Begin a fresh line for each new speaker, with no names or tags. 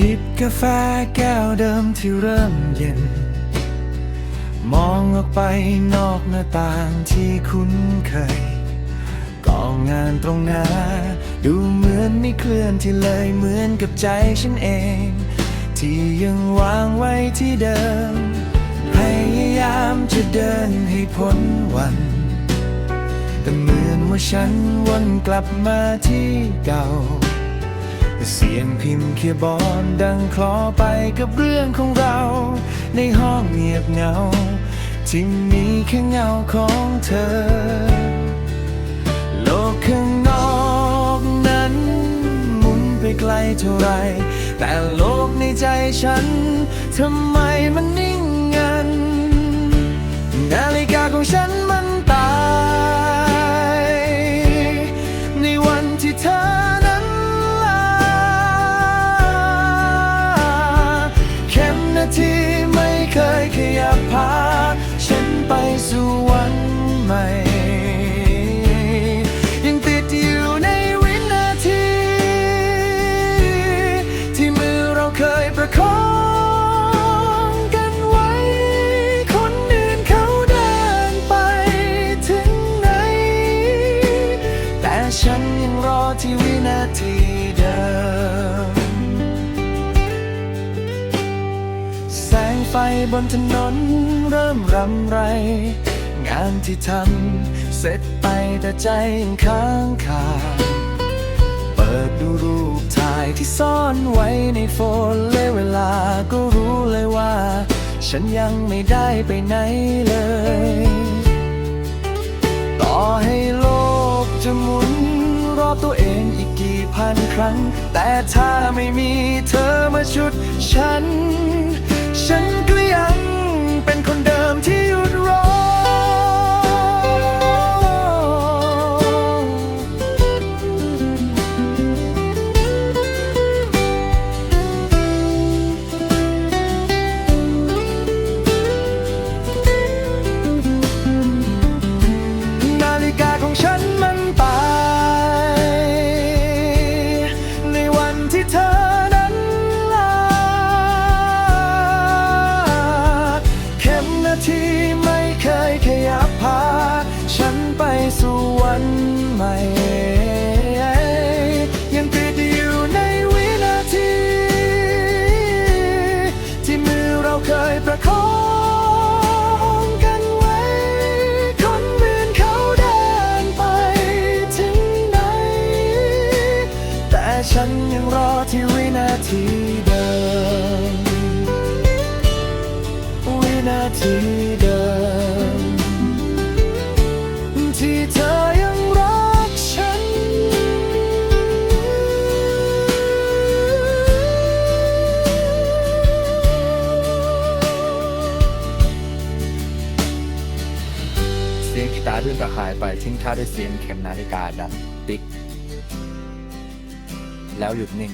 จิบกาแฟแก้วเดิมที่เริ่มเย็น มองออกไปนอกหน้าต่างที่คุ้นเคยกองงานตรงหน้า ดูเหมือนไม่เคลื่อนที่เลยเหมือนกับใจฉันเอง ที่ยังวางไว้ที่เดิม พยายามจะเดินให้พ้นวัน แต่เหมือนว่าฉันวนกลับมาที่เก่า เสียงพิมพ์เคียบอร์ดดังคลอไปกับเรื่องของเรา ในห้องเงียบเหงาที่มีแค่เงาของเธอ โลกข้างนอกนั้น หมุนไปไกลเท่าไร แต่โลกในใจฉันทำไมมันนิ่งงัน นาฬิกาของฉันมัน ใหม่ ยังติดอยู่ในวินาที ที่มือเราเคยประคองกันไว้ คนอื่นเขาเดินไปถึงไหน แต่ฉันยังรอที่วินาทีเดิม แสงไฟบนถนนเริ่มรำไร งานที่ทำเสร็จไปแต่ใจยังค้างคาเปิดดูรูปถ่ายที่ซ่อนไว้ในโฟนและเวลาก็รู้เลยว่า ฉันยังไม่ได้ไปไหนเลย ต่อให้โลกจะหมุนรอบตัวเองอีกกี่พันครั้ง แต่ถ้าไม่มีเธอมาชุดฉัน ฉันก็ยังเป็นคนเดิมที่ ฉันยังรอที่วินาทีเดิม วินาทีเดิม ที่เธอยังรักฉัน
เสียงกีตาร์ด้วยกระหายไปทิ้งท้ายด้วยเสียงเข็มนาฬิกาดังติ๊ก แล้วหยุดนิ่ง